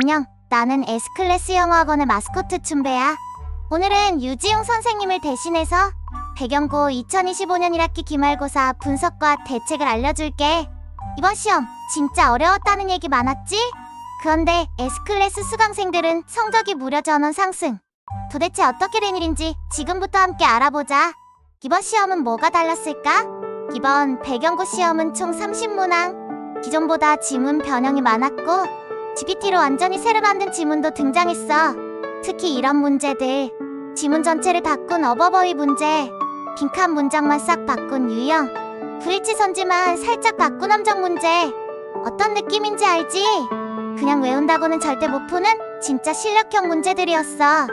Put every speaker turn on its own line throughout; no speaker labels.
안녕. 나는 S클래스 영어학원의 마스코트 춘배야. 오늘은 유지용 선생님을 대신해서 배경고 2025년 1학기 기말고사 분석과 대책을 알려줄게. 이번 시험 진짜 어려웠다는 얘기 많았지? 그런데 S클래스 수강생들은 성적이 무려 전원 상승. 도대체 어떻게 된 일인지 지금부터 함께 알아보자. 이번 시험은 뭐가 달랐을까? 이번 배경고 시험은 총 30문항. 기존보다 지문 변형이 많았고 GPT로 완전히 새로 만든 지문도 등장했어. 특히 이런 문제들. 지문 전체를 바꾼 어버버위 문제. 빈칸 문장만 싹 바꾼 유형. 불일치 선지만 살짝 바꾼 함정 문제. 어떤 느낌인지 알지? 그냥 외운다고는 절대 못 푸는 진짜 실력형 문제들이었어.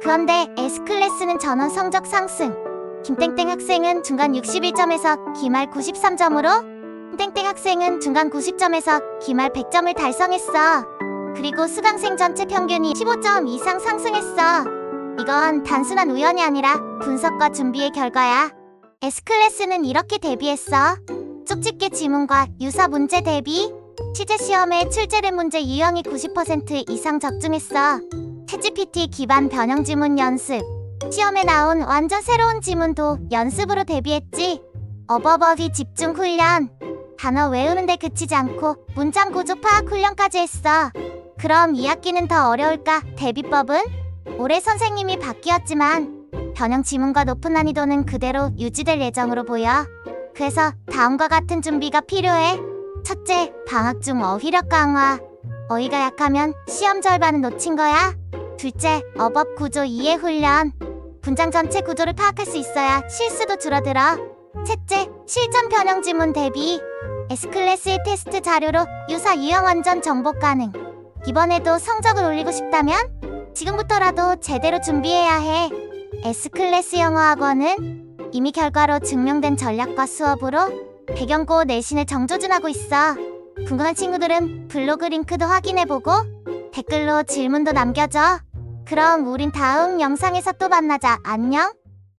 그런데 S클래스는 전원 성적 상승. 김땡땡 학생은 중간 61점에서 기말 93점으로 땡땡 학생은 중간 90점에서 기말 100점을 달성했어. 그리고 수강생 전체 평균이 15점 이상 상승했어. 이건 단순한 우연이 아니라 분석과 준비의 결과야. S클래스는 이렇게 대비했어. 쪽집게 지문과 유사 문제 대비. 취재 시험에 출제된 문제 유형이 90% 이상 적중했어. 채찌PT 기반 변형 지문 연습. 시험에 나온 완전 새로운 지문도 연습으로 대비했지. 어버버비 집중 훈련. 단어 외우는데 그치지 않고 문장 구조 파악 훈련까지 했어. 그럼 2학기는 더 어려울까? 대비법은? 올해 선생님이 바뀌었지만 변형 지문과 높은 난이도는 그대로 유지될 예정으로 보여. 그래서 다음과 같은 준비가 필요해. 첫째, 방학 중 어휘력 강화. 어휘가 약하면 시험 절반은 놓친 거야. 둘째, 어법 구조 이해 훈련. 문장 전체 구조를 파악할 수 있어야 실수도 줄어들어. 셋째, 실전 변형 지문 대비. S클래스의 테스트 자료로 유사 유형 완전 정복 가능. 이번에도 성적을 올리고 싶다면 지금부터라도 제대로 준비해야 해. S클래스 영어학원은 이미 결과로 증명된 전략과 수업으로 배경고 내신을 정조준하고 있어. 궁금한 친구들은 블로그 링크도 확인해보고 댓글로 질문도 남겨줘. 그럼 우린 다음 영상에서 또 만나자. 안녕.